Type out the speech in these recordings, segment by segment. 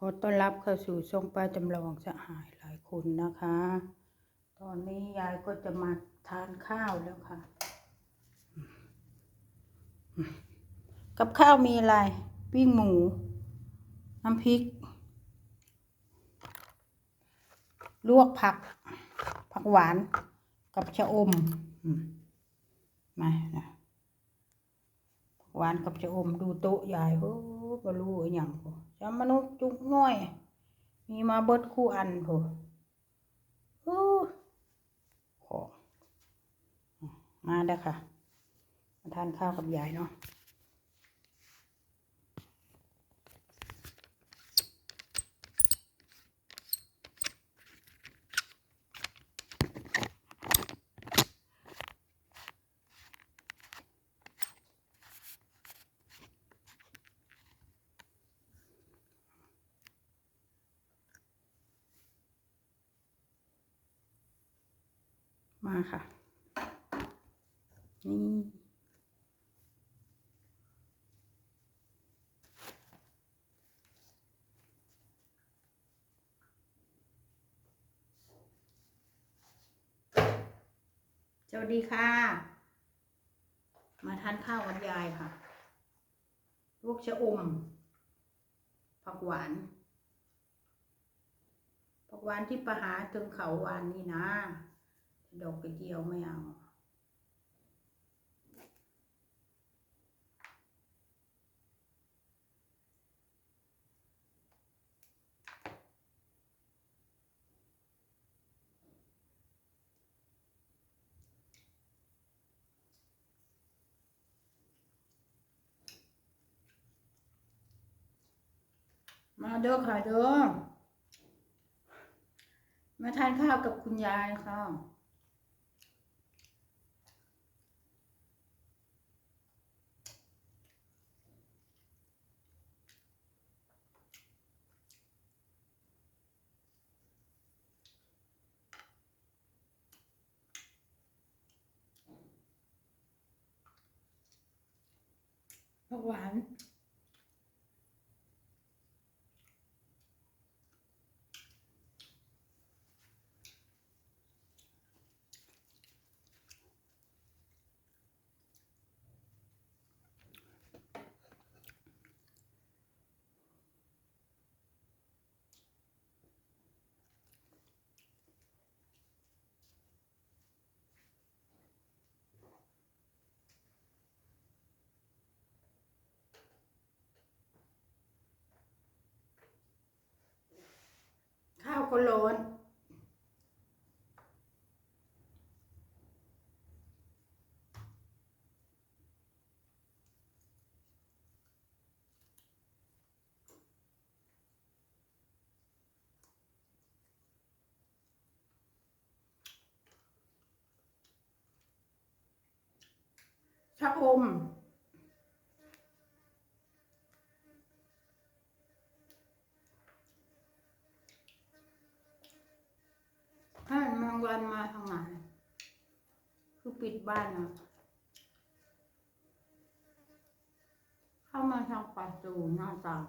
ขอต้อนรับเข้าสู่ช่องป้าจำลองสหายหลายคนนะคะ ตอนนี้ยายก็จะมาทานข้าวแล้วค่ะ กับข้าวมีอะไร ปิ้งหมู น้ำพริก ลวกผัก ผักหวาน กับชะอมมมานะผักหวานกับชะอมดูโต๊ะยายโอ้ ก็รู้อหย่างพอจำมนุษย์จุกน้อย มีมาเบิดคู่อันพอโอ้ของมาได้ค่ะ มาทานข้าวกับยายเนาะ มาค่ะ นี่ สวัสดีค่ะ มาทานข้าวกับยายค่ะ ลูกชะอม ผักหวานผักหวานที่ประหาถึงเขาวานนี่นะ ดอกกระเจียวไม่เอามาเด้อค่ะเด้อมาทานข้าวกับคุณยายค่ะ ผักหวาน ข้าวก็ร้อนชะอม ถ้าแมง วันมาทางไหนคือปิดบ้านนะเข้ามาทางประตูหน้าต่าง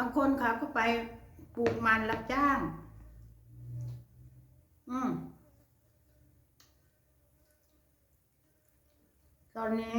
บางคนเขาก็ไปปลูกมันรับจ้าง อืมตอนนี้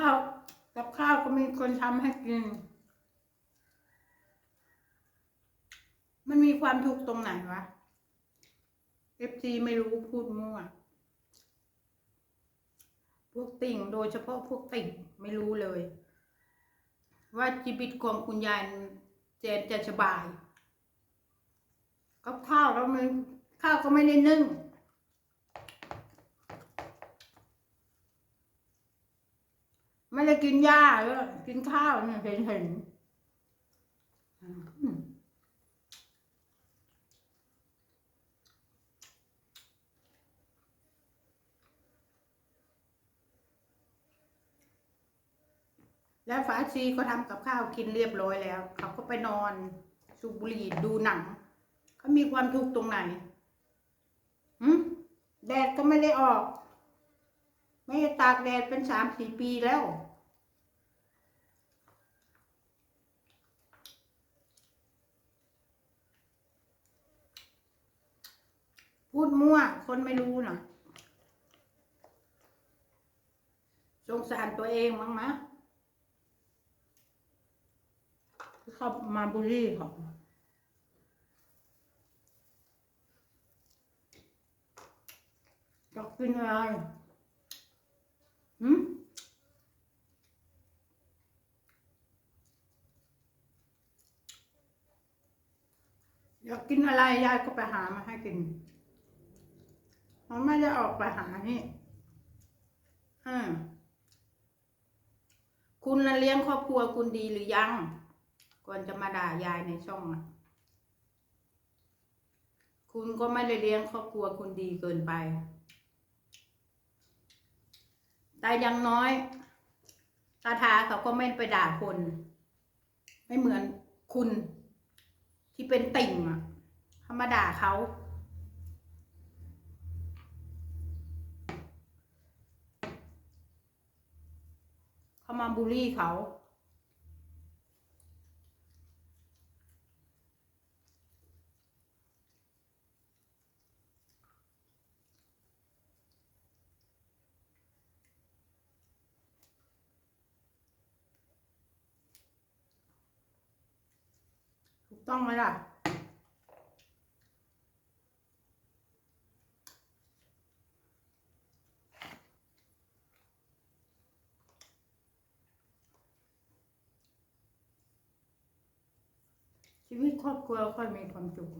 ข้าวกับข้าวก็มีคนทำให้กิน มันมีความทุกข์ตรงไหนวะเอฟซีไม่รู้พูดมั่ว พวกติ่งโดยเฉพาะพวกติ่งไม่รู้เลย ว่าชีวิตของคุณยายเจนจะสบาย กับข้าวแล้วมันข้าวก็ไม่ได้นึ่ง ไม่ได้กินหญ้าแล้วกินข้าวเนี่ยเห็นเห็นแล้วฟ้าชีก็ทำกับข้าวกินเรียบร้อยแล้ว เขาก็ไปนอนสูบบุหรี่ดูหนังเขามีความทุกข์ตรงไหนหืมแดดก็ไม่ได้ออก ไม่ได้ตากแดดเป็นสามสี่ปีแล้ว พูดมั่ว คนไม่รู้นะสงสารตัวเองมั้งมะเขามาบูลลี่เขาจะกินอะไรหืมอยากกินอะไรยายก็ไปหามาให้กิน มันไม่ได้ออกไปหานี่อคุณน่ะเลี้ยงครอบครัวคุณดีหรือยัง ก่อนจะมาด่ายายในช่องอะคุณก็ไม่ได้เลี้ยงครอบครัวคุณดีเกินไป แต่ยังน้อย ตาทาเขาก็ไม่ไปด่าคน ไม่เหมือนคุณที่เป็นติ่งอะเขามาด่าเขา เขา มาบูลลี่เขา ถูกต้องไหมล่ะ ชีวิตครอบครัวค่อยมีความสุข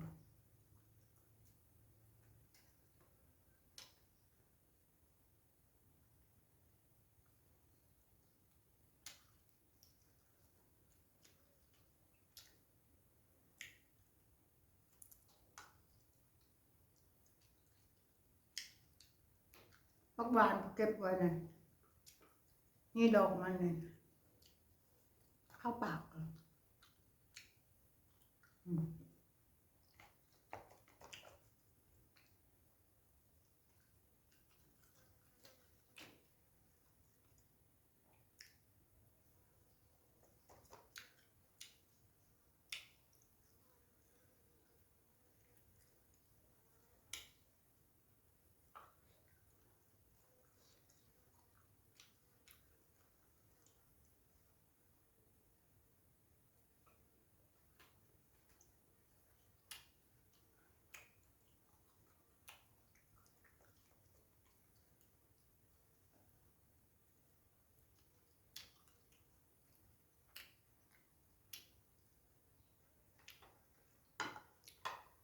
พักหวานเก็บไว้นะนี่ดอกมันเนี่ยเข้าปากเลย อื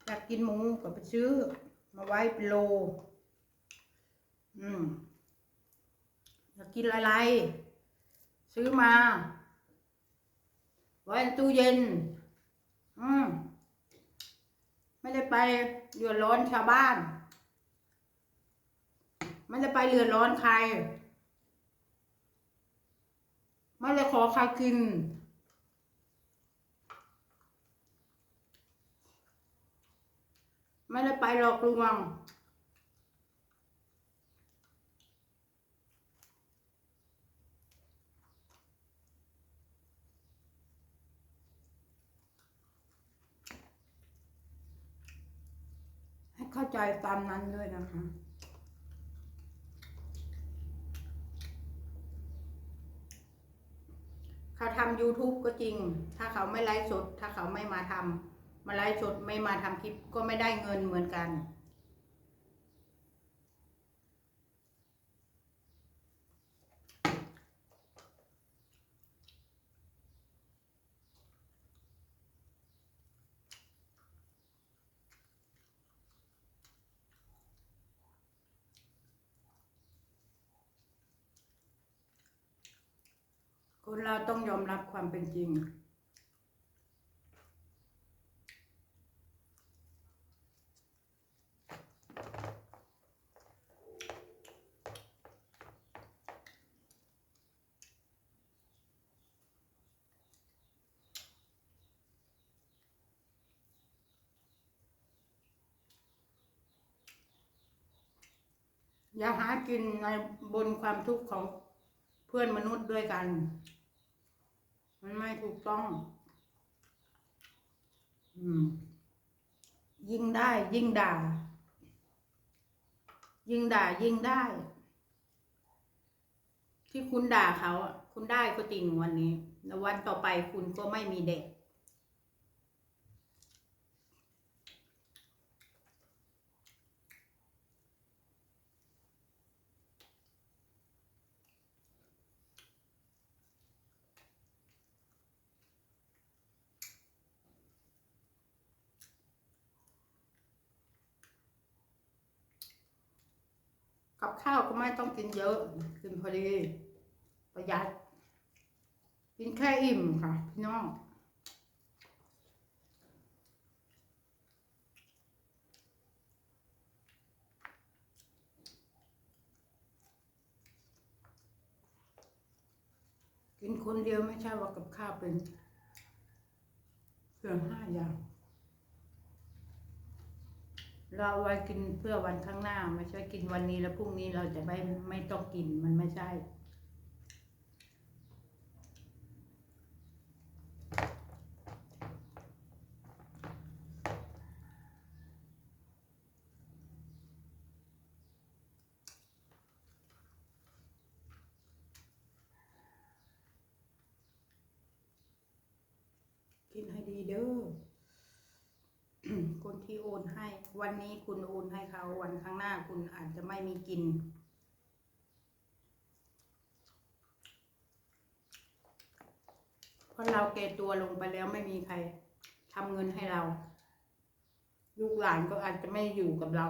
อยากกินหมูก็ไปซื้อ มาไว้เป็นโล อืมอยากกินอะไร ซื้อมา ไว้ในตู้เย็น อืมไม่ได้ไปเดือดร้อนชาวบ้าน ไม่ได้ไปเดือดร้อนใคร ไม่ได้ขอใครกิน ไม่ได้ไปหลอกลวงให้เข้าใจตามนั้นด้วยนะคะเขาทำ YouTube ก็จริง ถ้าเขาไม่ไลฟ์สด ถ้าเขาไม่มาทำ มาไลฟ์สดไม่มาทำคลิปก็ไม่ได้เงินเหมือนกันคนเราต้องยอมรับความเป็นจริง อย่าหากินในบนความทุกข์ของเพื่อนมนุษย์ด้วยกัน มันไม่ถูกต้อง อืม ยิ่งได้ยิ่งด่า ยิ่งด่ายิ่งได้ ที่คุณด่าเขาคุณได้ก็จริงวันนี้ แล้ววันต่อไปคุณก็ไม่มีเด็ก กับข้าวก็ไม่ต้องกินเยอะ กินพอดี ประหยัด กินแค่อิ่มค่ะ พี่น้องกินคนเดียวไม่ใช่ว่ากับข้าวเป็นเครื่อห้าอย่าง เราไว้กินเพื่อวันข้างหน้า ไม่ใช่กินวันนี้แล้วพรุ่งนี้เราจะไม่ไม่ต้องกินมันไม่ใช่กินให้ดีเด้อ คนที่โอนให้ วันนี้คุณโอนให้เขา วันข้างหน้าคุณอาจจะไม่มีกิน เพราะเราแก่ตัวลงไปแล้วไม่มีใครทำเงินให้เรา ลูกหลานก็อาจจะไม่อยู่กับเรา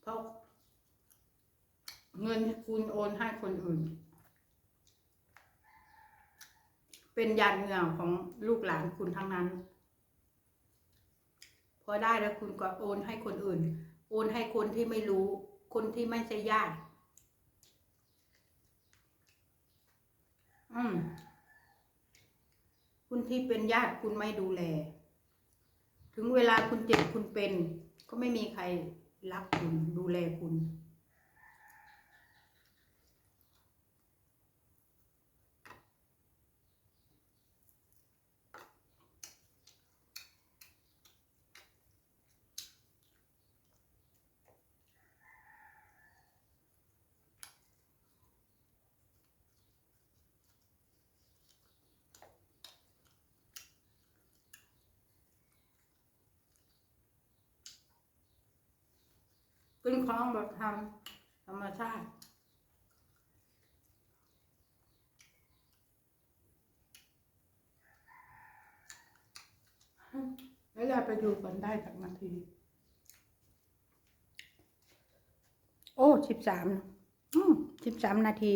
เพราะเงินคุณโอนให้คนอื่น เป็นยานเงื่อของลูกหลานคุณทั้งนั้น พอได้แล้วคุณก็โอนให้คนอื่น โอนให้คนที่ไม่รู้ คนที่ไม่ใช่ญาติ อืม คุณที่เป็นญาติคุณไม่ดูแล ถึงเวลาคุณเจ็บคุณเป็น ก็ไม่มีใครรักคุณดูแลคุณ ขึ้นคล้องแบบทำธรรมชาติแล้วเราไปดูกันได้จากนาที โอ้สิบสามอืมสิบสามนาที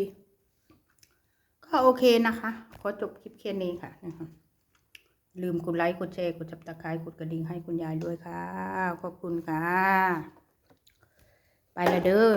ก็โอเคนะคะ ขอจบคลิปแค่นี้ค่ะนะคะลืมกดไลค์ กดแชร์ กดจับตะไคร้กดกระดิ่งให้คุณยายด้วยค่ะ ขอบคุณค่ะ ไปละเด้อ